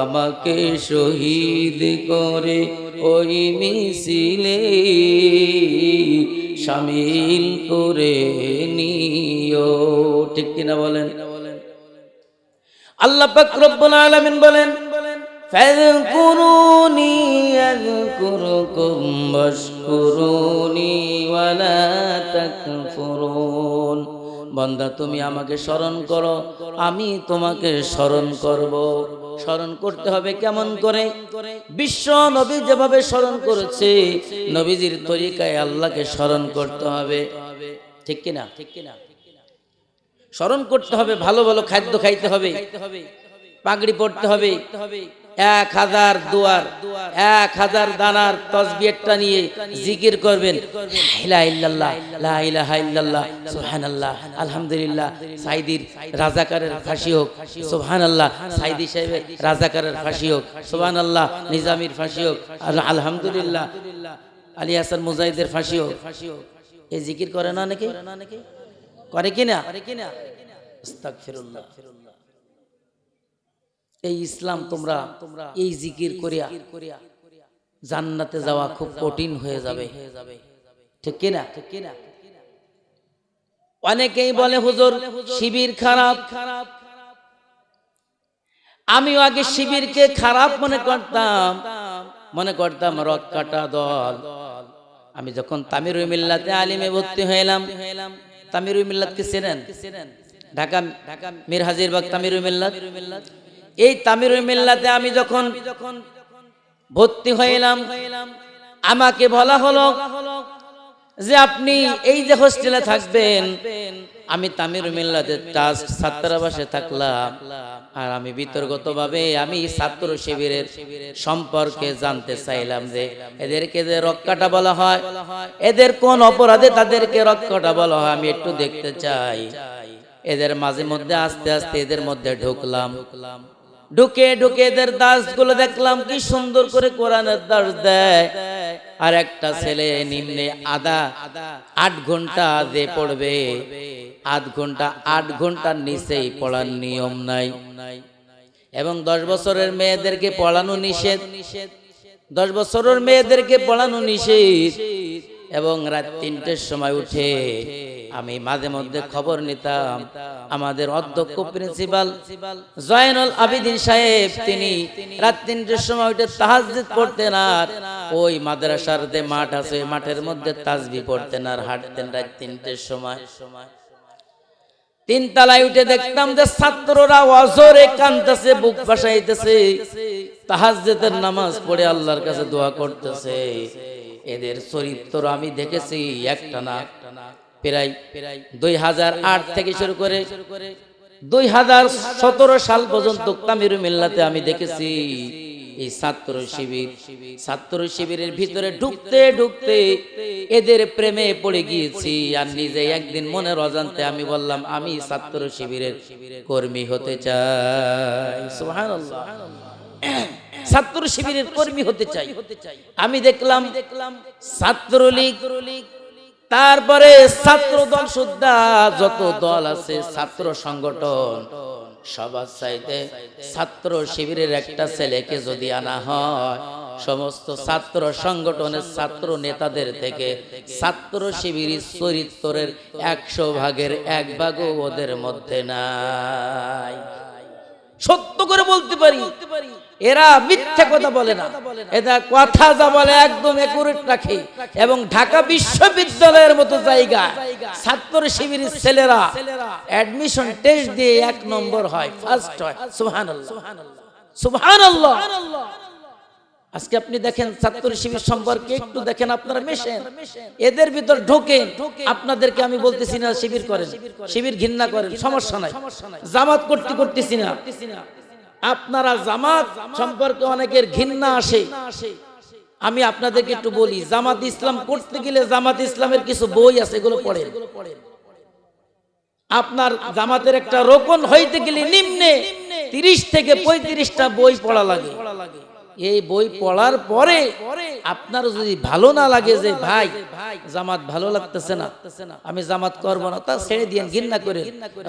আমাকে শহীদ করে ওই মিছিলে সামিল করে নিও। ঠিক কিনা বলেন? আল্লাহ পাক রব্বুল আলামিন বলেন, ফাযকুরুনি আযকুরুকুম ওয়াশকুরুনি ওয়ালা তাকফুরুন। বান্দা, তুমি আমাকে স্মরণ করো, আমি তোমাকে স্মরণ করব। স্মরণ করতে হবে কেমন করে? বিশ্ব নবী যেভাবে স্মরণ করেছে, নবীজির তরিকায় আল্লাহকে স্মরণ করতে হবে। ঠিক কিনা? ঠিক কিনা স্মরণ করতে হবে, ভালো ভালো খাদ্য খাইতে হবে, পাগড়ি পড়তে হবে এক হাজার দুয়ার এক হাজার দানার নিয়ে জিকির করবেন। আলহামদুলিল্লাহ। সাইদির রাজাকারের ফাঁসি হোক সুবহানাল্লাহ। সাইদি সাহেবের রাজাকারের ফাঁসি হোক সুবহানাল্লাহ। নিজামির ফাঁসি হোক আলহামদুলিল্লাহ। আলী হাসান মুজাহিদের ফাঁসি হোক। এই জিকির করে না নাকি করে কিনা? আস্তাগফিরুল্লাহ। এই ইসলাম তোমরা এই জিকির করিয়া জান্নাতে যাওয়া খুব কঠিন হয়ে যাবে। ঠিক কিনা? ঠিক কিনা? অনেকেই বলে হুজুর শিবির খারাপ। খারাপ। আমিও আগে শিবিরকে খারাপ মনে করতাম। মনে করতাম রক কাটা দল। আমি যখন তামির মিল্লাতে আলিমে ভর্তি হইলাম তামির মিল্লাতকে চেনেন? ঢাকা ঢাকা মীর হাজিরবাগ তামির মিল্লাত। এই তামির মিল্লাতে আমি যখন ভর্তি হইলাম, আমাকে বলা হলো যে আপনি এই যে হোস্টেলে থাকবেন, আমি তামির মিল্লাতে ছাত্রাবাসে থাকলাম। আর আমি বিতর্গত ভাবে আমি ছাত্র শিবিরের সম্পর্কে জানতে চাইলাম যে এদেরকে যে রক্ষাটা বলা হয়, এদের কোন অপরাধে তাদেরকে রক্ষাটা বলা হয় আমি একটু দেখতে চাই। এদের মাঝে মধ্যে আস্তে আস্তে এদের মধ্যে ঢুকলাম। ঢুকে ঢুকে এদের দাসগুলো দেখলাম কি সুন্দর করে কোরআনের দাস দেয়। আর একটা ছেলে নিম্নে আদা আট ঘণ্টা যে পড়বে, আধ ঘণ্টা, আট ঘণ্টার নিচেই পড়ার নিয়ম নাই। এবং দশ বছরের মেয়েদেরকে পড়ানো নিষেধ। দশ বছরের মেয়েদেরকে পড়ানো নিষেধ। এবং রাত তিনটের সময় উঠে আমি মাঝে মধ্যে খবর নিতাম। আমাদের অধ্যক্ষ প্রিন্সিপাল জয়নুল আবিদিন সাহেব, তিনি রাত তিনটের সময় উঠে তাহাজ্জুদ পড়তেন আর ওই মাদ্রাসার যে মাঠ আছে, ওই মাঠের মধ্যে তাজবি পড়তেন আর হাঁটতেন রাত তিনটের সময়। সময় তিন তলায় উঠে দেখতাম যে ছাত্ররা অজরে কানতেছে বুক ভাসাইতেছে তাহাজ্জুদের নামাজ পড়ে আল্লাহর কাছে দোয়া করতেছে। এদের চরিত্র আমি দেখেছি, একটা না প্রায় প্রায় দুই হাজার আট থেকে শুরু করে দুই হাজার সতেরো সাল পর্যন্ত তামিরু মিল্লাতে আমি দেখেছি এই ছাত্র শিবির। ছাত্র শিবিরের ভিতরে ঢুকতে ঢুকতে এদের প্রেমে পড়ে গিয়েছি। আর নিজে একদিন মনের অজান্তে আমি বললাম আমি ছাত্র শিবিরের কর্মী হতে চাই। ছাত্র শিবিরের কর্মী হতে চাই। আমি দেখলাম দেখলাম ছাত্রলীগ তারপরে ছাত্র দল সুদ্ধা যত দল আছে, ছাত্র সংগঠন, সবার চাইতে ছাত্র শিবিরের একটা ছেলেকে যদি আনা হয়, সমস্ত ছাত্র সংগঠনের ছাত্র নেতাদের থেকে ছাত্র শিবিরের চরিত্রের একশো ভাগের এক ভাগও ওদের মধ্যে নাই। সত্য করে বলতে পারি এরা মিথ্যা কথা বলে না। এরা কথা যা বলে একদম রাখে। এবং ঢাকা বিশ্ববিদ্যালয়ের মতো জায়গা। ছাত্র শিবিরের ছেলেরা অ্যাডমিশন টেস্ট দিয়ে এক নম্বর হয় ফার্স্ট হয়। সুবহানাল্লাহ। আজকে আপনি দেখেন ছাত্র শিবির সম্পর্কে একটু দেখেন আপনারা মেশেন। এদের ভিতর ঢোকেন। আপনাদেরকে আমি বলতেছি না শিবির করেন। শিবির ঘৃণা করেন, সমস্যা নাই। জামাত করতে করতেছি না। আপনারা জামাত সম্পর্কে অনেকের ঘৃণা আসে। আমি আপনাদেরকে একটু বলি, জামাত ইসলাম করতে গেলে জামাত ইসলামের কিছু বই আছে, এগুলো পড়েন। আপনার জামাতের একটা রোকন হইতে গেলে নিম্নে তিরিশ থেকে পঁয়ত্রিশটা বই পড়া লাগে। এই বই পড়ার পরে আপনার যদি ভালো না লাগে যে, ভাই জামাত ভালো লাগতেছে না। আমি জামাত করব না। তা ছেড়ে দিয়ে ঘৃণা করে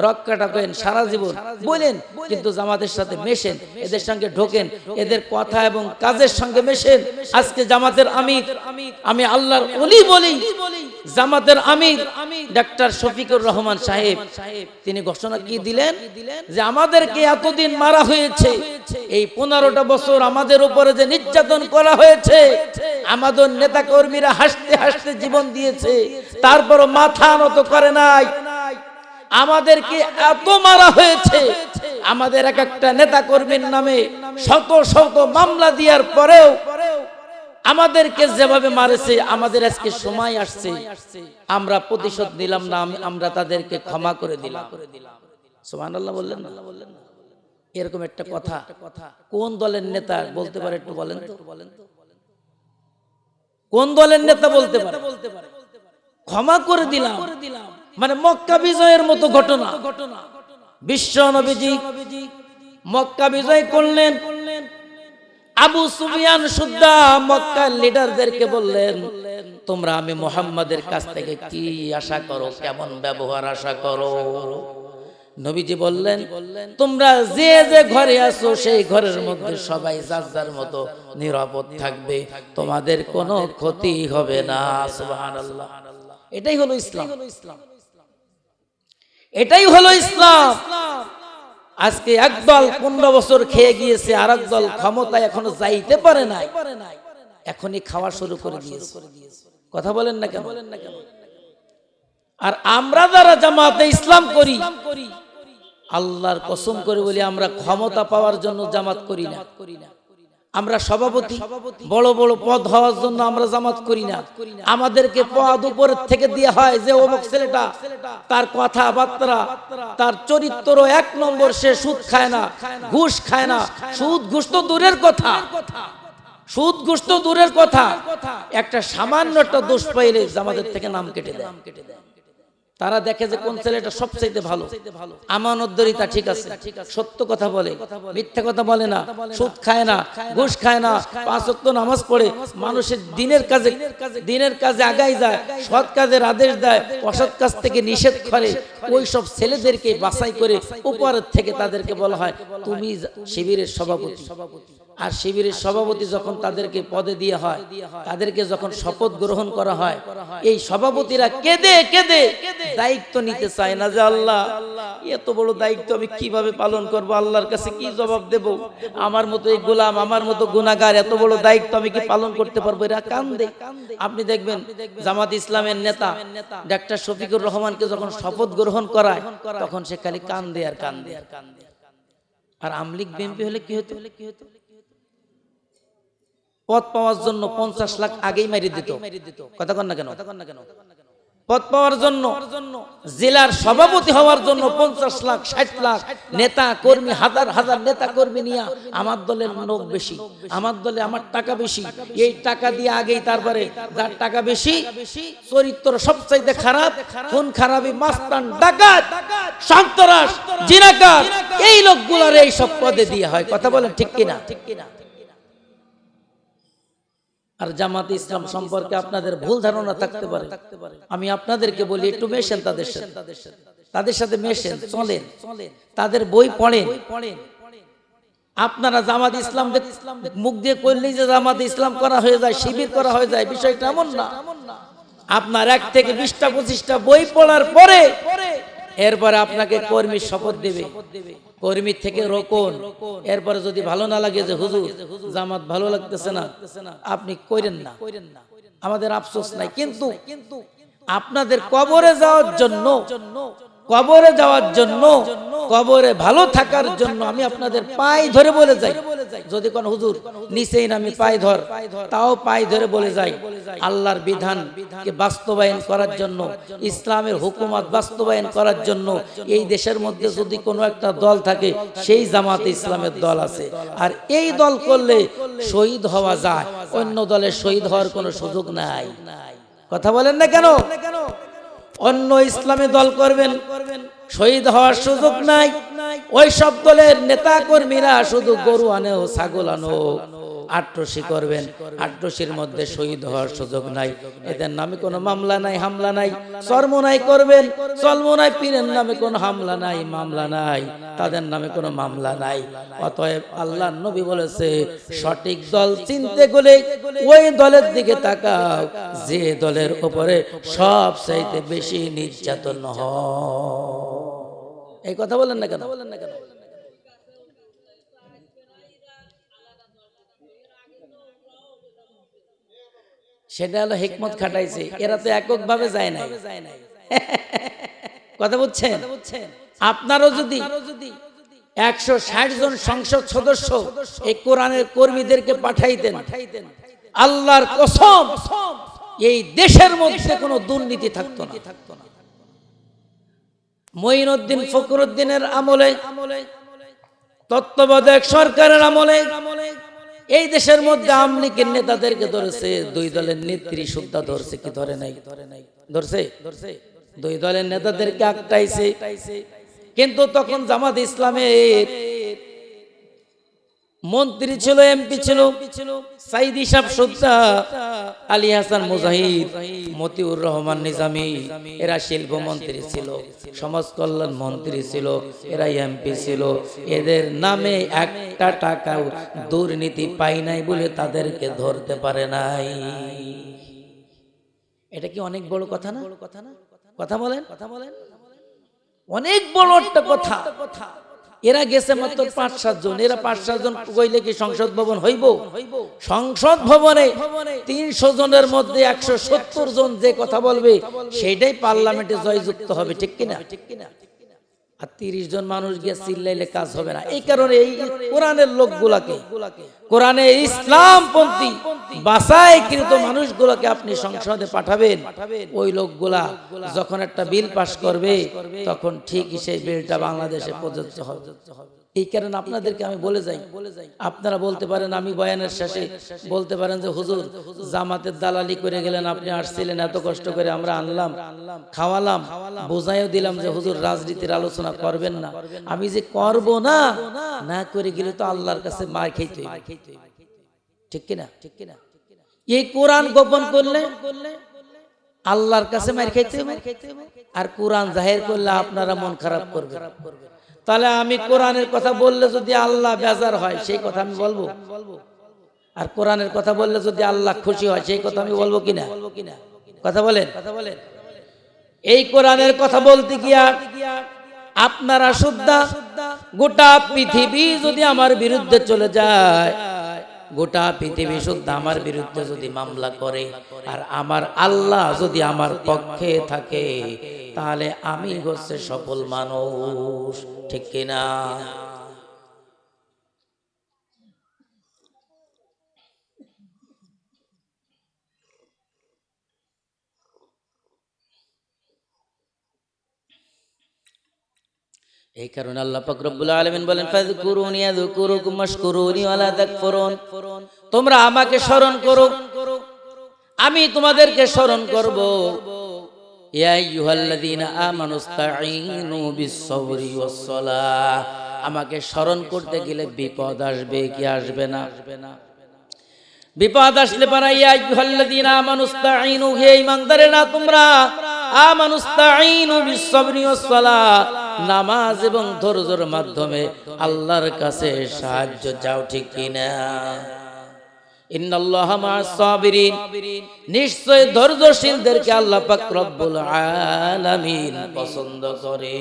রক্ষাটা করেন। সারা জীবন। বলেন কিন্তু জামাতের সাথে মেশেন এদের সঙ্গে ঢোকেন এদের কথা এবং কাজের সঙ্গে মেশেন। আজকে জামাতের আমির আমি আল্লাহর অলি বলি। জামাতের আমির ডাক্তার শফিকুর রহমান সাহেব তিনি ঘোষণা কি দিলেন? যে আমাদেরকে এতদিন মারা হয়েছে এই পনেরোটা বছর আমাদের উপরে যে নির্যাতন করা হয়েছে আমাদের নেতা কর্মীরা হাসতে হাসতে জীবন দিয়েছে, তারপরও মাথা নত করে নাই। আমাদেরকে এত মারা হয়েছে, আমাদের এক একটা নেতা কর্মীর নামে শত শত মামলা দেওয়ার পরেও আমাদেরকে যেভাবে মারেছে, আমাদের আজকে সময় আসছে। আমরা প্রতিশোধ নিলাম না, আমি- আমরা তাদেরকে ক্ষমা করে দিলাম। সুবহানাল্লাহ বললেন না? এরকম একটা কথা কোন দলের নেতা বলতে পারে একটু বলেন তো বলেন তো? কোন দলের নেতা বলতে পারে? ক্ষমা করে দিলাম। মানে মক্কা বিজয়ের মতো ঘটনা। বিশ্ব নবীজি মক্কা বিজয় করলেন। আবু সুফিয়ান সুদ্দা মক্কার লিডারদেরকে বললেন, তোমরা আমি মোহাম্মদের কাছ থেকে কি আশা করো? কেমন ব্যবহার আশা করো? নবীজি বললেন তোমরা যে যে ঘরে আছো সেই ঘরের মধ্যে সবাই যার যার মতো নিরাপদ থাকবে। তোমাদের কোনো ক্ষতি হবে না সুবহানাল্লাহ। এটাই হলো ইসলাম। এটাই হলো ইসলাম। আজকে একদল পনেরো বছর খেয়ে গিয়েছে আর দল ক্ষমতায় এখনও যাইতে পারে নাই। এখনই খাওয়া শুরু করে দিয়েছে। কথা বলেন না কেন? বলেন না কেন? আর আমরা যারা জামাতে ইসলাম করি। আল্লাহর কসম করে বলি, আমরা ক্ষমতা পাওয়ার জন্য জামাত করি না। আমরা সভাপতি, বড় বড় পদ হওয়ার জন্য আমরা জামাত করি না। আমাদেরকে পদ উপরের থেকে দেওয়া হয় যে অমুক ছেলেটা, তার কথাবার্তা, তার চরিত্র এক নম্বর, সে সুদ খায় না, ঘুষ খায় না। সুদ ঘুষ তো দূরের কথা। সুদ ঘুষ তো দূরের কথা। একটা সামান্য একটা দোষ পাইলে আমাদের থেকে নাম কেটে দেয়। তারা দেখে যে কোন ছেলেটা সবচাইতে ভালো। আমানতদরিতা ঠিক আছে। সত্য কথা বলে। মিথ্যা কথা বলে না। সুদ খায় না ঘুষ খায় না। পাঁচ ওয়াক্ত নামাজ পড়ে মানুষের দিনের কাজে দিনের কাজে আগাই যায় সৎ কাজের আদেশ দেয় অসৎ কাজ থেকে নিষেধ করে ওই সব ছেলেদেরকে বাছাই করে উপরের থেকে তাদেরকে বলা হয় তুমি শিবিরের সভাপতি। আর শিবিরের সভাপতি যখন তাদেরকে পদে দিয়ে হয়, তাদেরকে যখন শপথ গ্রহণ করা হয়, এই সভাপতিরা কেঁদে কেঁদে দায়িত্ব নিতে চায় না যে আল্লাহ, এত বড় দায়িত্ব আমি কীভাবে পালন করব, আল্লাহর কাছে কি জবাব দেব? আমার মতো এই গোলাম, আমার মতো গুনাহগার, এত বড় দায়িত্ব আমি কি পালন করতে পারব? এরা কান্দে। আপনি দেখবেন জামাত ইসলামের নেতা ডাক্তার শফিকুর রহমানকে যখন শপথ গ্রহণ করায়, তখন সে খালি কান্দে আর কান্দে। আর কান্দে আর আমলিক বিএমপি হলে কি হতো কি হতো? পদ পাওয়ার জন্য পঞ্চাশ লাখ আগেই মারি দিত। কথা কন না কেন? পদ পাওয়ার জন্য জেলার সভাপতি হওয়ার জন্য পঞ্চাশ লাখ ষাট লাখ নেতা কর্মী হাজার হাজার নেতা কর্মী নিয়ে আমার দলের লোক বেশি। আমার দলে আমার টাকা বেশি। এই টাকা দিয়ে আগেই তারপরে যার টাকা বেশি চরিত্র সবচাইতে খারাপ কোন খারাপই মাস্তান ডাকাত সন্ত্রাস জিনাকার এই লোকগুলার এই সব পদে দিয়ে হয়। কথা বলেন ঠিক কিনা? ঠিক কিনা? আর জামাত ইসলাম সম্পর্কে আপনাদের ভুল ধারণা থাকতে পারে। আমি আপনাদেরকে বলি, একটু মেশেন তাদের সাথে। তাদের সাথে মেশেন, চলেন। তাদের বই পড়েন। আপনারা জামাত ইসলাম মুখ দিয়ে করলেই যে জামাত ইসলাম করা হয়ে যায়, শিবির করা হয়ে যায়, বিষয়টা এমন না। আপনার এক থেকে বিশটা, পঁচিশটা বই পড়ার পরে এরপরে আপনাকে কর্মীর শপথ দেবে। কর্মীর থেকে রোকন। এরপরে যদি ভালো না লাগে যে হুজুর জামাত ভালো লাগতেছে না আপনি করেন না। আমাদের আফসোস নাই কিন্তু আপনাদের কবরে যাওয়ার জন্য কবরে যাওয়ার জন্য কবরে ভালো থাকার জন্য আমি আপনাদের পায়ে ধরে বলে যাই। যদি কোন হুজুর নিচেই আমি পায়ে ধর, তাও পায়ে ধরে বলে যাই আল্লাহর বিধান বাস্তবায়ন করার জন্য, ইসলামের হুকুমত বাস্তবায়ন করার জন্য, এই দেশের মধ্যে যদি কোনো একটা দল থাকে, সেই জামাতে ইসলামের দল আছে। আর এই দল করলে শহীদ হওয়া যায়, অন্য দলে শহীদ হওয়ার কোনো সুযোগ নাই। কথা বলেন না কেন? অন্য ইসলামী দল করবেন শহীদ হওয়ার সুযোগ নাই। ওই সব দলের নেতা কর্মীরা শুধু গরু আনে ও ছাগল আনো। আট্রসি করবেন। আট্রসির মধ্যে শহীদ হওয়ার সুযোগ নাই। এদের নামে কোনো মামলা নাই, হামলা নাই। চর্মনাই করবেন। চলমনাই পীরের নামে কোনো হামলা নাই, মামলা নাই। তাদের নামে কোনো মামলা নাই। অতএব আল্লাহ নবী বলেছে, সঠিক দল চিনতে গেলে ওই দলের দিকে তাকাও। যে দলের উপরে সব চাইতে বেশি নির্যাতন হয়। এই কথা বলেন না কেন বলেন না কেন? সেটা হলো হিকমত খাটাইছে। এরা তো এককভাবে যায় নাই। কথা বুঝছেন? আপনারও যদি একশো ষাট জন সংসদ সদস্য এই কোরআনের কর্মীদেরকে পাঠাইতেন আল্লাহর কসম এই দেশের মধ্যে কোনো দুর্নীতি থাকতো না। মঈনুদ্দিন ফখরুদ্দিনের আমলে তত্ত্বাবধায়ক সরকারের আমলে এই দেশের মধ্যে আমলিকের নেতাদেরকে ধরেছে, দুই দলের নেত্রী সুদ্ধা ধরছে কি ধরে নাই? ধরে নাই ধরছে ধরছে? দুই দলের নেতাদেরকে আটকাইছে। কিন্তু তখন জামাত ইসলামের মন্ত্রী ছিল, এমপি ছিল, সাইদি সাহেব সুদ্দা আলী হাসান মুজাহিদ, মতিউর রহমান নিজামী, এরা শিল্প মন্ত্রী ছিল সমাজ কল্যাণ মন্ত্রী ছিল, এরা এমপি ছিল। এদের নামে একটা টাকাও দুর্নীতি পাই নাই বলে তাদেরকে ধরতে পারে নাই। এটা কি অনেক বড় কথা না? কথা না কথা বলেন। কথা বলেন অনেক বড় একটা কথা কথা। এরা গেছে মাত্র পাঁচ সাতজন এরা পাঁচ সাতজন কইলে কি সংসদ ভবন হইব? সংসদ ভবনে তিনশো জনের মধ্যে একশো সত্তর জন যে কথা বলবে সেটাই পার্লামেন্টে জয়যুক্ত হবে ঠিক কিনা? ঠিক কিনা? আর তিরিশ জন মানুষ গিয়ে চিল্লাইলে কাজ হবে না। এই কারণে এই কোরআনের লোকগুলাকে, কোরআনে ইসলামপন্থী, বাসায় কিন্তু মানুষগুলোকে আপনি সংসদে পাঠাবেন, ওই লোকগুলা যখন একটা বিল পাশ করবে, তখন ঠিক সেই বিলটা বাংলাদেশে প্রযোজ্য হবে। এই কারণে আপনাদেরকে আমি বলে যাই, আপনারা বলতে পারেন আমি বয়ানের শেষে বলতে পারেন যে, হুজুর, জামাতের দালালি করে গেলেন, আপনি আসছিলেন, এত কষ্ট করে আমরা আনলাম, খাওয়ালাম, বোঝাইও দিলাম যে, হুজুর, রাজনীতির আলোচনা করবেন না। আমি যে করব না না করে গেলে তো আল্লাহর কাছে মার খেতে। ঠিক কিনা ঠিক কিনা? এই কোরআন গোপন করলে আল্লাহর কাছে মার খাইতে আর কোরআন জাহের করলে আপনারা মন খারাপ করবে তাহলে আমি কোরআনের কথা বললে যদি আল্লাহ বেজার হয়, সেই কথা আমি বলব? আর কোরআনের কথা বললে যদি আল্লাহ খুশি হয়, সেই কথা আমি বলব কিনা? কথা বলেন? কথা বলেন এই কোরআনের কথা বলতে গিয়া আপনারা শুদ্ধা গোটা পৃথিবী যদি আমার বিরুদ্ধে চলে যায় গোটা পৃথিবী শুদ্ধ আমার বিরুদ্ধে যদি মামলা করে, আর আমার আল্লাহ যদি আমার পক্ষে থাকে, তাহলে আমি হচ্ছে সফল মানুষ, ঠিক কিনা? এই কারণে আল্লাহ পাক রব্বুল আলামিন বলেন তাকফুরুন। তোমরা আমাকে স্মরণ করো। আমি তোমাদেরকে স্মরণ করব। আমাকে স্মরণ করতে গেলে বিপদ আসবে কি আসবে না? বিপদ আসলে পারা, ইয়া ঈমানদারেরা, তোমরা ওয়াস-সালাহ। নামাজ এবং ধৈর্যের মাধ্যমে আল্লাহর কাছে সাহায্য চাও ঠিক কিনা ইন্নাল্লাহ মা'আস সাবিরিন নিশ্চয় ধৈর্যশীলদেরকে আল্লাহ পাক রব্বুল আলামিন পছন্দ করে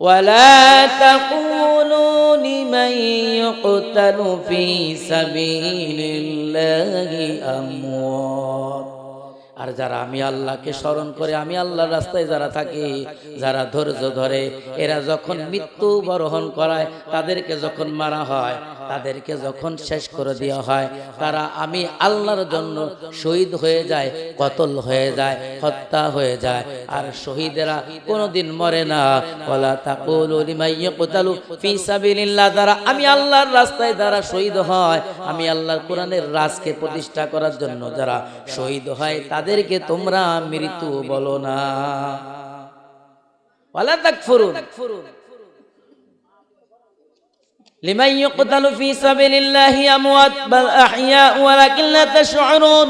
ولا تقولوا لمن يقتل في سبيل الله أموات আর যারা আমি আল্লাহকে স্মরণ করে, আমি আল্লাহর রাস্তায় যারা থাকে, যারা ধৈর্য ধরে, এরা যখন মৃত্যু বরহণ করায়, তাদেরকে যখন মারা হয়, তাদেরকে যখন শেষ করে দেওয়া হয়, তারা আমি আল্লাহর জন্য শহীদ হয়ে যায়, কতল হয়ে যায়, হত্যা হয়ে যায়। আর শহীদেরা কোনোদিন মরে না। বলা তাকুলু ইয়াকতালু ফি আমি আল্লাহর রাস্তায় যারা শহীদ হয়, আমি আল্লাহর কোরআনের রাজকে প্রতিষ্ঠা করার জন্য যারা শহীদ হয় তাদেরকে তোমরা মৃত্যু বলো না। ওয়ালা ফি সাবিলিল্লাহি আমওয়াত বাল আহইয়া ওয়ালাকিন লা তাশউরুন।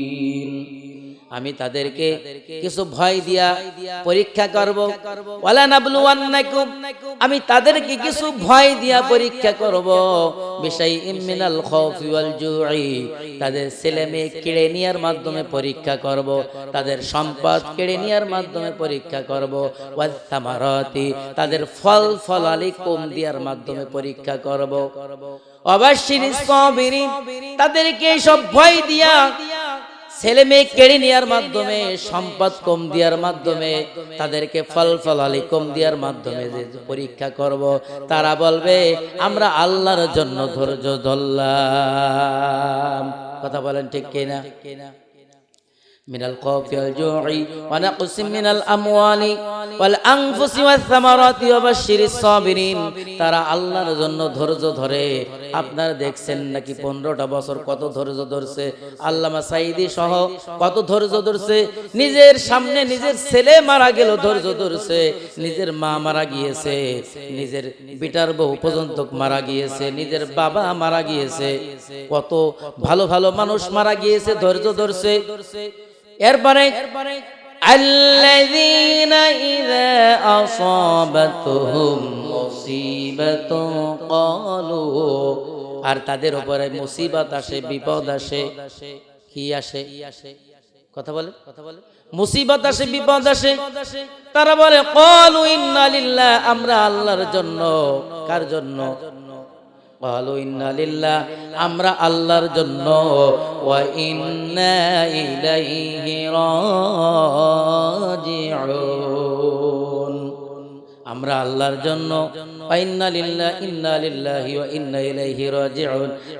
আমি তাদেরকে কিছু ভয় দিয়া পরীক্ষা করব। আমি তাদেরকে কিছু ভয় দিয়া পরীক্ষা করব। বিষয় ইমিনাল খাউফি ওয়াল জুই। তাদের ছেলে মেয়ে কেড়ে নেওয়ার মাধ্যমে পরীক্ষা করব। তাদের সম্পদ কেড়ে নেওয়ার মাধ্যমে পরীক্ষা করব। ওয়াল সামারাতি। তাদের ফল ফলালি কম দেওয়ার মাধ্যমে পরীক্ষা করব। অবশ্যই তাদেরকে সব ভয় দিয়া ছেলে মেয়ে কেড়ে নেওয়ার মাধ্যমে সম্পদ কম দেওয়ার মাধ্যমে তাদেরকে ফল ফলালি কম দেওয়ার মাধ্যমে যে পরীক্ষা করব তারা বলবে আমরা আল্লাহর জন্য ধৈর্য ধরলাম কথা বলেন ঠিক কিনা من الخوف والجوع ونقص من الأموال والأنفس والثمرات وبشر الصابرين তারা আল্লাহর জন্য ধৈর্য ধরে আপনারা দেখছেন নাকি পনেরোটা বছর কত ধৈর্য ধরছে? আল্লামা সাইদি সহ কত ধৈর্য ধরছে? নিজের সামনে নিজের ছেলে মারা গেল ধৈর্য ধরছে। নিজের মা মারা গিয়েছে। নিজের বিটার বউ পর্যন্ত মারা গিয়েছে। নিজের বাবা মারা গিয়েছে। কত ভালো ভালো মানুষ মারা গিয়েছে ধৈর্য ধরছে। এরপরে الذين إذا أصابتهم مصيبة قالوا আর তাদের উপরে মুসিবত আসে বিপদ আসে কি আসে কথা বলে কথা বলে মুসিবত আসে বিপদ আসে তারা বলে কলু ইন্না লিল্লাহ আমরা আল্লাহর জন্য কার জন্য কালো ইন্নালিল্লাহ আমরা আল্লাহর জন্য ওয়া ইন্না ইলাইহি রাজিউন। আমরা আল্লাহর জন্য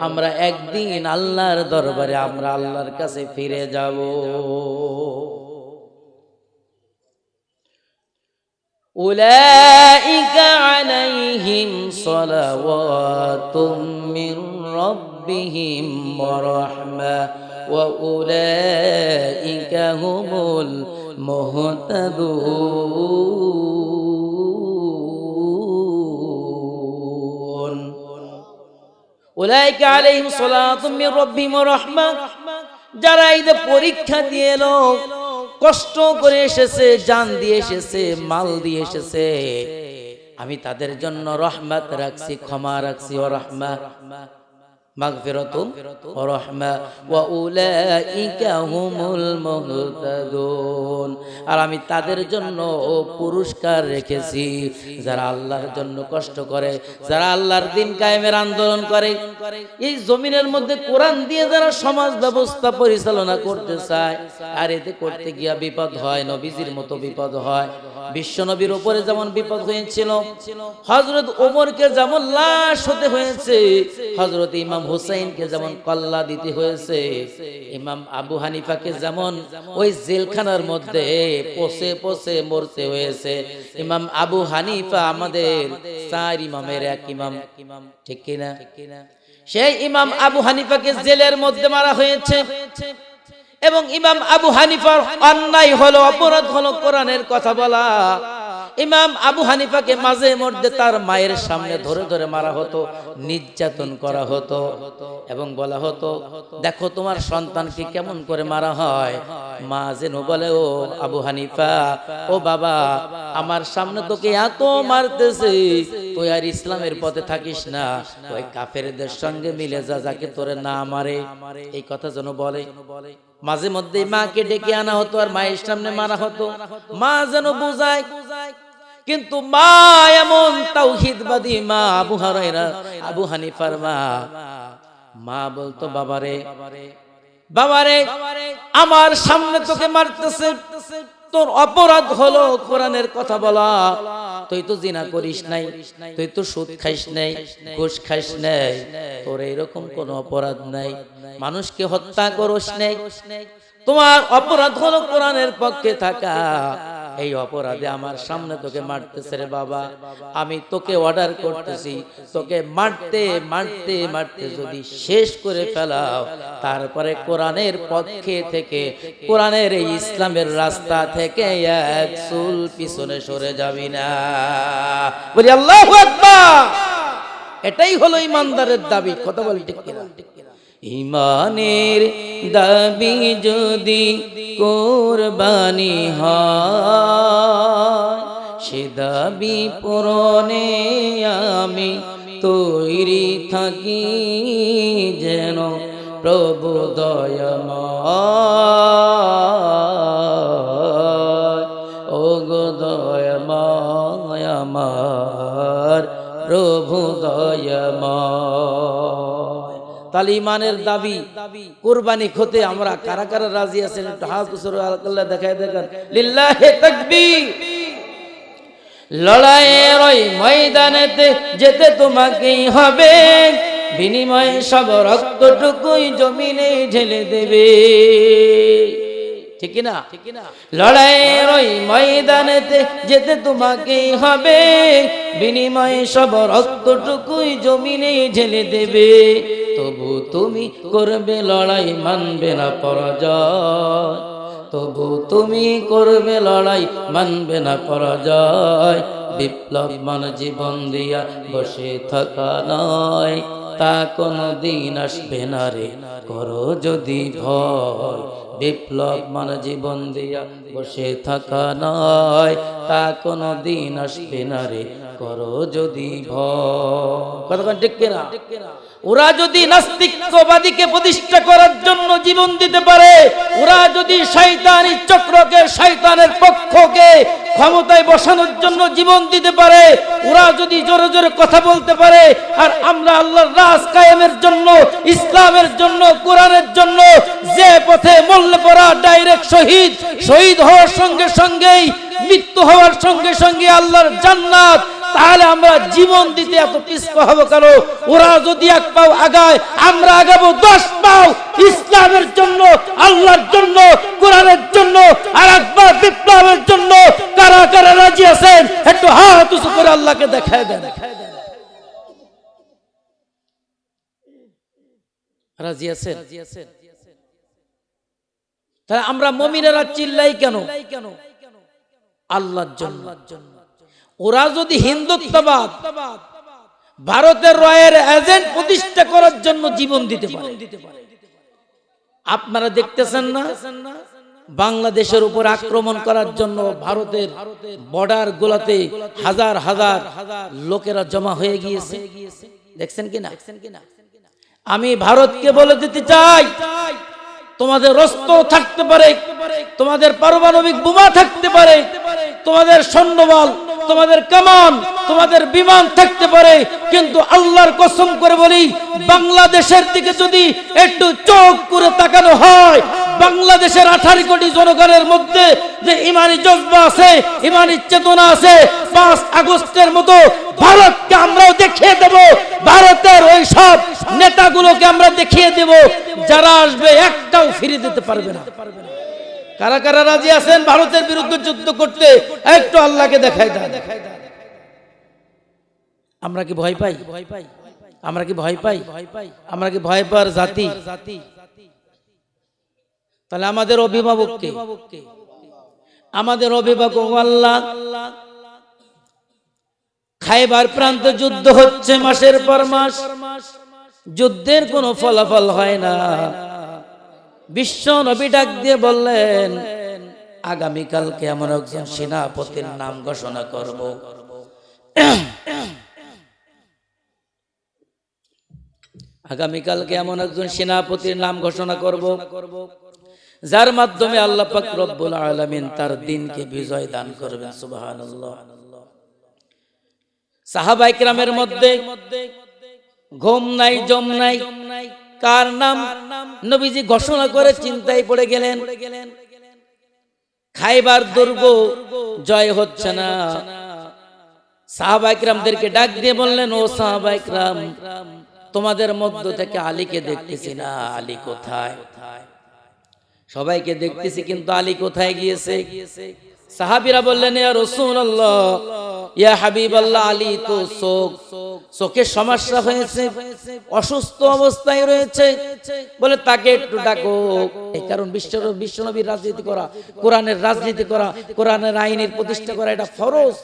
আমরা একদিন আল্লাহর দরবারে আমরা আল্লাহর কাছে ফিরে যাব। أولئك عليهم صلوات من ربهم ورحمة وأولئك هم المهتدون أولئك عليهم صلاة من ربهم ورحمة যারা এই যে পরীক্ষা দিয়ে এলো কষ্ট করে এসেছে, জান দিয়ে এসেছে, মাল দিয়ে এসেছে। আমি তাদের জন্য রহমত রাখছি, ক্ষমা রাখছি, ও রহমা রাহমা ওয়া উলাইকা হুমুল মুহতাদুন। আর আমি তাদের জন্য পুরস্কার রেখেছি যারা আল্লাহর জন্য কষ্ট করে যারা আল্লাহর দিন কায়েমের আন্দোলন করে। এই জমিনের মধ্যে কোরআন দিয়ে যারা সমাজ ব্যবস্থা পরিচালনা করতে চায় আর এতে করতে গিয়া বিপদ হয় নবীজির মতো বিপদ হয়। বিশ্ব নবীর উপরে যেমন বিপদ হয়েছিল হজরত ওমরকে যেমন লাশ হতে হয়েছে হজরত ইমাম হুসাইনকে যেমন কল্লা দিতে হয়েছে, ইমাম আবু হানিফাকে যেমন ওই জেলখানার মধ্যে পচে পচে মরতে হয়েছে, ইমাম আবু হানিফা আমাদের চার ইমামের এক ইমাম। ঠিক কিনা? সেই ইমাম আবু হানিফাকে জেলের মধ্যে মারা হয়েছে এবং ইমাম আবু হানিফার অন্যায় হলো, অপরাধ হলো কোরআনের কথা বলা। ইমাম আবু হানিফাকে মাঝে মধ্যে তার মায়ের সামনে ধরে ধরে মারা হতো, নির্যাতন করা হতো এবং বলা হতো, দেখো তোমার সন্তানকে কেমন করে মারা হয়? মা যেন বলে, ও আবু হানিফা, ও বাবা, আমার সামনে তোকে এত মারতেছে, তুই আর ইসলামের পথে থাকিস না, ওই কাফেরদের সঙ্গে মিলে যা, যাকে তোরে না মারে। এই কথা যেন বলে। মাঝে মধ্যে মাকে ডেকে আনা হতো আর মায়ের সামনে মারা হতো। মা যেন বোঝায় কিন্তু মা এমন তাওহিদবাদী মা আবু হারাইরা আবু হানিফার মা। মা বলতো বাবারে বাবারে আমার সামনে তোকে মারতেছে। তোর অপরাধ হলো কোরআনের কথা বলা। তুই তো জিনা করিস নাই, তুই তো সুদ খাইস নাই, ঘুষ খাইস নাই, তোর এরকম কোন অপরাধ নাই। মানুষকে হত্যা করিস নাই। তোমার অপরাধ হলো কোরআনের পক্ষে থাকা। এই অপরাধে আমার সামনে তোকে মারতেছে রে বাবা। আমি তোকে অর্ডার করতেছি। তোকে মারতে মারতে মারতে যদি শেষ করে ফেলাও, তারপরে কোরআনের পক্ষে থেকে, কোরআনের এই ইসলামের রাস্তা থেকে এক চুল পিছনে সরে যাবি না। বলি আল্লাহ এটাই হলো ইমানদারের দাবি। কথা বলি ঠিক কিনা? ইমানের দাবি যদি কোরবানি হয়, সে দাবি পূরণে আমি তৈরি থাকি যেন প্রভু দয়াময়। ও গো দয়াময় আমার প্রভু দয়াময়। তাহলে ইমানের দাবি, কোরবানি হতে আমরা কারা কারা রাজি আছেন একটু হাত কুসর আল্লাহ দেখায় দেখেন। লিল্লাহে তাকবীর। লড়াইয়ের ওই ময়দানেতে যেতে তোমাকেই হবে। বিনিময়ে সব রক্তটুকুই জমিনে ঢেলে দেবে। ঠিক না লড়াইয়ের ওই ময়দানেতে যেতে তোমাকেই হবে। বিনিময়ে সব রক্তটুকুই জমিনে ঢেলে দেবে। তবু তুমি করবে লড়াই মানবে না পরাজয়। তবু তুমি করবে লড়াই মানবে না পরাজয়। বিপ্লব মান জীবন দিয়া বসে থাকা নয়, তা কোনো দিন আসবে না রে, করো যদি ভয়। বিপ্লব মান জীবন দিয়া বসে থাকা নয়, তা কোনো দিন আসবে না রে, করো যদি ভয়। কতক্ষণ ঠিক কিনা? ওরা যদি নাস্তিকবাদীকে প্রতিষ্ঠা করার জন্য জীবন দিতে পারে, ওরা যদি শয়তানি চক্রকে, শয়তানের পক্ষকে ক্ষমতায় বসানোর জন্য জীবন দিতে পারে, ওরা যদি জোরে জোরে কথা বলতে পারে, আর আমরা আল্লাহর রাজ কায়েমের জন্য, ইসলামের জন্য, কোরআনের জন্য যে পথে মল্লে পড়া ডাইরেক্ট শহীদ শহীদ হওয়ার সঙ্গে সঙ্গেই, মৃত্যু হওয়ার সঙ্গে সঙ্গে আল্লাহর জান্নাত, তাহলে আমরা জীবন দিতে এত পিছপা হব কেন? ওরা যদি এক পাও আগায়, আমরা আগাবো দশ পাও ইসলামের জন্য, আল্লাহর জন্য, কোরআনের জন্য, আর একবার বিপ্লবের জন্য। কারা কারা রাজি আছেন? একটু হাত উঁচু করে আল্লাহকে দেখায় দেন। রাজি আমরা মমিনেরা চিল্লাই কেন? আল্লাহর জন্য। ওরা যদি হিন্দুত্ববাদ ভারতের রয়ের এজেন্ট প্রতিষ্ঠা করার জন্য জীবন দিতে পারে। আপনারা দেখতেছেন না? বাংলাদেশের উপর আক্রমণ করার জন্য ভারতের বর্ডার গুলাতে হাজার হাজার লোকেরা জমা হয়ে গিয়েছে। দেখছেন কিনা? আমি ভারতকে বলে দিতে চাই তোমাদের অস্ত্র থাকতে পারে তোমাদের পারমাণবিক বোমা থাকতে পারে তোমাদের সৈন্যবল তোমাদের কামান তোমাদের বিমান থাকতে পারে, কিন্তু আল্লাহর কসম করে বলি, বাংলাদেশের দিকে যদি একটু চোখ করে তাকানো হয়, বাংলাদেশের আঠারো কোটি জনগণের মধ্যে যে ইমানি জজবা আছে, ইমানি চেতনা আছে, পাঁচ আগস্টের মতো ভারতকে আমরাও দেখিয়ে দেব, ভারতের ওই সব নেতাগুলোকে আমরা দেখিয়ে দেব, যারা আসবে একটাও ফিরে দিতে পারবে না। কারা কারা রাজি আছেন ভারতের বিরুদ্ধে যুদ্ধ করতে? একটু আল্লাহকে দেখাই দেয় আমরা কি ভয় পাই? ভয় পাই আমরা কি ভয় পাই? ভয় পাই আমরা কি ভয় পার জাতি? জাতি তাহলে আমাদের অভিভাবককে, আমাদের অভিভাবক আল্লাহ খাইবার প্রান্ত যুদ্ধ হচ্ছে মাসের পর মাস। যুদ্ধের কোনো ফলাফল হয় না। বিশ্ব নবী ডাক দিয়ে বললেন, আগামীকালকে এমন একজন সেনাপতির নাম ঘোষণা করব। আগামীকালকে এমন একজন সেনাপতির নাম ঘোষণা করব, যার মাধ্যমে আল্লাহ পাক রব্বুল আলামিন তার দিনকে বিজয় দান করবেন, সুবহানাল্লাহ। সাহাবাই কিরামের মধ্যে ঘুম নাই, জম নাই, কার নাম? নবীজি ঘোষণা করে চিন্তায় পড়ে গেলেন, খাইবার দুর্গ জয় হচ্ছে না। সাহাবাইকরামদেরকে ডাক দিয়ে বললেন, ও সাহাবাইকরাম তোমাদের মধ্য থেকে আলীকে দেখতেছি না আলী কোথায়? সবাইকে দেখতেছি কিন্তু আলী কোথায় গিয়েছে? সাহাবিরা বললেন ইয়া রাসূলুল্লাহ ইয়া হাবিবাল্লাহ আলী তো চোখ চোখের সমস্যা হয়েছে অসুস্থ অবস্থায় রয়েছে। বলে তাকে একটু ডাকো। এই কারণ বিশ্ব বিশ্বনবীর রাজনীতি করা কোরআনের রাজনীতি করা কোরআনের আইনের প্রতিষ্ঠা করা এটা ফরজ।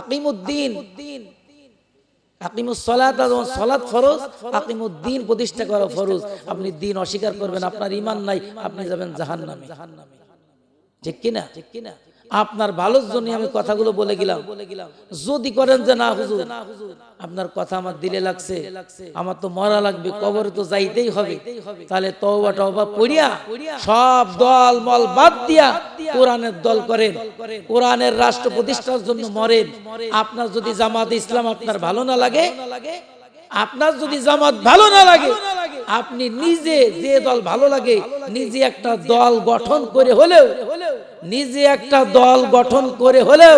আকিমুদ্দিন। দিন প্রতিষ্ঠা আপনি দিন অস্বীকার করবেন, আপনার নাই, আপনি যাবেন জাহান্নামে। ঠিক কিনা ঠিক কিনা? আপনার ভালোর জন্য আমি কথাগুলো বলে গেলাম। যদি করেন যে না, হুজুর, আপনার কথা আমার দিলে লাগছে। আমার তো মরা লাগবে, কবরে তো যাইতেই হবে। তাহলে তওবা টওবা পড়িয়া সব দল, মল বাদ দিয়া কোরআনের দল করেন। কোরআনের রাষ্ট্র প্রতিষ্ঠার জন্য মরেন। আপনার যদি জামাত ইসলাম আপনার ভালো না লাগে, আপনার যদি জামাত ভালো না লাগে আপনি নিজে যে দল ভালো লাগে, নিজে একটা দল গঠন করে হলেও, নিজে একটা দল গঠন করে হলেও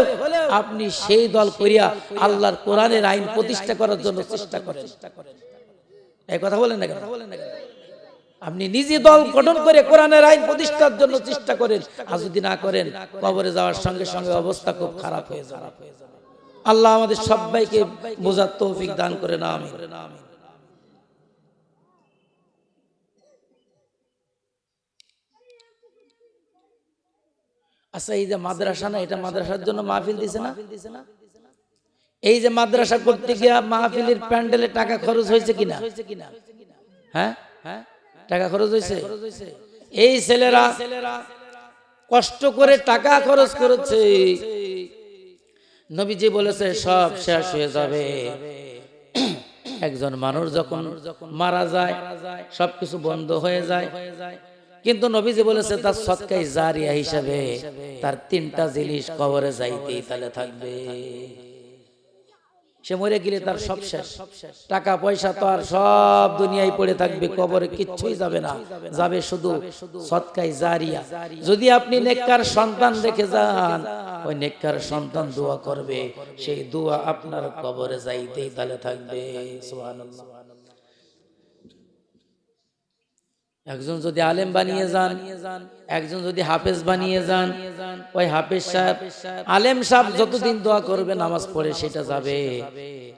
আপনি সেই দল করিয়া আল্লাহর কোরআনের আইন প্রতিষ্ঠা করার জন্য চেষ্টা করেন। এই কথা বলেন না কেন? আপনি নিজে দল গঠন করে কোরআনের আইন প্রতিষ্ঠার জন্য চেষ্টা করেন, আর যদি না করেন, কবরে যাওয়ার সঙ্গে সঙ্গে অবস্থা খুব খারাপ হয়ে যাবে। আল্লাহ আমাদের সবাইকে বোঝার তৌফিক দান করে না আমি আচ্ছা এই যে মাদ্রাসা না এটা মাদ্রাসার জন্য মাহফিল দিছে না? এই যে মাদ্রাসা করতে গিয়া মাহফিলের প্যান্ডেলে টাকা খরচ হয়েছে কিনা? হ্যাঁ? হ্যাঁ? টাকা খরচ হয়েছে? এই ছেলেরা কষ্ট করে টাকা খরচ করেছে। নবীজি বলেছে সব শেষ হয়ে যাবে। একজন মানুষ যখন মারা যায় সবকিছু বন্ধ হয়ে যায়। কিন্তু নবীজি বলেছে, তার সৎকাই জারিয়া হিসাবে তার তিনটা জিনিস কবরে যাইতেই তাহলে থাকবে। সে মরে গেলে তার সব শেষ। টাকা, পয়সা তো আর সব দুনিয়ায় পড়ে থাকবে, কবরে কিচ্ছুই যাবে না। যাবে শুধু সৎকাই জারিয়া। যদি আপনি নেককার সন্তান রেখে যান, ওই নেককার সন্তান দোয়া করবে, সেই দোয়া আপনার কবরে যাইতেই তাহলে থাকবে। সুবহানাল্লাহ। একজন যদি আলেম বানিয়ে যান, একজন যদি হাফেজ বানিয়ে যান, ওই হাফেজ সাহেব, আলেম সাহেব যতদিন দোয়া করবে, নামাজ পড়ে সেটা যাবে।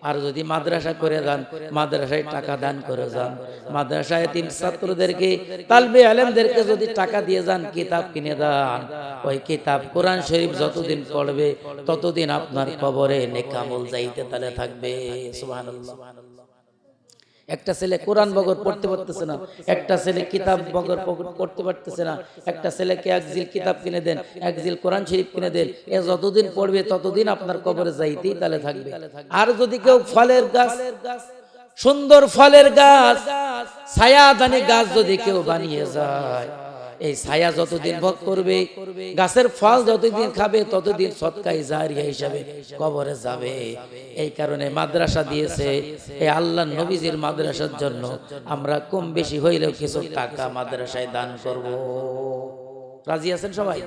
আর যদি মাদ্রাসা করে যান, মাদ্রাসায় টাকা দান করে যান। মাদ্রাসায় তিন ছাত্রদেরকে, তালবে আলেমদেরকে যদি টাকা দিয়ে যান, কিতাব কিনে দেন। ওই কিতাব কোরআন শরীফ যতদিন পড়বে, ততদিন আপনার কবরে নেকামল যাইতে তালে থাকবে। সুবহানাল্লাহ। একটা ছেলে কোরআন বগর পড়তে পারতেছে না একটা ছেলে কিতাব বগর পড়তে পারতেছে না একটা ছেলেকে এক জিল কিতাব কিনে দেন এক জিল কোরআন শরীফ কিনে দেন এ যতদিন পড়বে ততদিন আপনার কবরে যাইতেই তাহলে থাকবে। আর যদি কেউ ফলের গাছ সুন্দর ফলের গাছ ছায়া দানি গাছ যদি কেউ বানিয়ে যায় এই ছায়া যতদিন ভোগ করবে, গাছের ফল যতদিন খাবে, ততদিন সৎকাই জারিয়া হিসাবে কবরে যাবে। এই কারণে মাদ্রাসা দিয়েছে, এই আল্লাহ নবীজির মাদ্রাসার জন্য আমরা কম বেশি হইলেও কিছু টাকা মাদ্রাসায় দান করব। রাজি আছেন সবাই?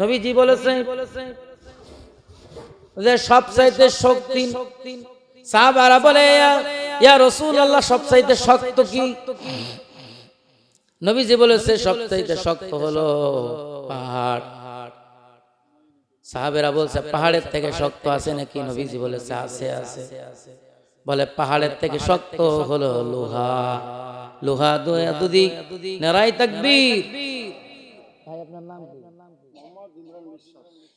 নবীজি বলেছে যে, সবচাইতে শক্তি সাহাবারা বলে, ইয়া রসুল আল্লাহ, সবচাইতে শক্ত কি? নবীজি বলেছে সবচাইতে শক্ত হলো পাহাড়। সাহাবেরা বলছে পাহাড়ের থেকে শক্ত আছে নাকি? নবীজি বলেছে আছে আছে। বলে পাহাড়ের থেকে শক্ত হলো লোহা। লোহা। দোয়া দুদি নারাই তাকবীর।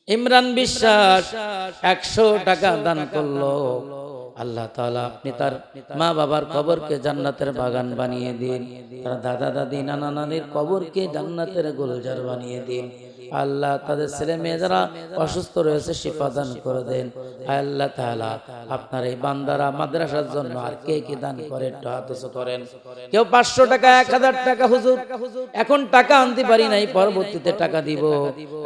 ইমরান বিশ্বাস একশো টাকা দান করল। আল্লাহ তাআলা আপনি তার মা বাবার কবরকে জান্নাতের বাগান বানিয়ে দিন। তার দাদা দাদি নানা নানির কবরকে জান্নাতের গোলজার বানিয়ে দিন। আল্লাহ তাদের ছেলে মেয়ে যারা অসুস্থ রয়েছে শিফা দান করে দেন। আল্লাহ তাআলা, আপনার এই বান্দারা মাদ্রাসার জন্য আর কে কি দান করে করেন। কেউ পাঁচশো টাকা, এক হাজার টাকা, হুজুর, এখন টাকা আনতে পারি নাই, পরবর্তীতে টাকা দিব।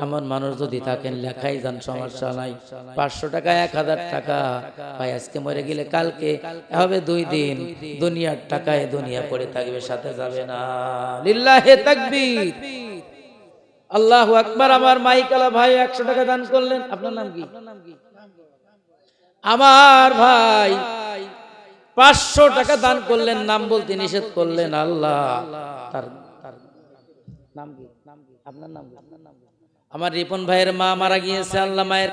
এমন মানুষ যদি থাকেন, লেখাই যান, সমস্যা নাই। পাঁচশো টাকা, এক হাজার টাকা। ভাই, আজকে মরে গেলে কালকে হবে দুই দিন। দুনিয়ার টাকায় দুনিয়া পড়ে থাকবে, সাথে যাবে না। লিল্লাহে তাকবীর। আল্লাহু আকবার, আমার মাইকালা ভাই একশো টাকা দান করলেন। আপনার নাম কি? আমার ভাই পাঁচশো টাকা দান করলেন, নাম বলতে নিষেধ করলেন আল্লাহ। তার নাম আপনার নাম আমার রিপন ভাইয়ের মা মারা গিয়েছে, আল্লাহ মায়ের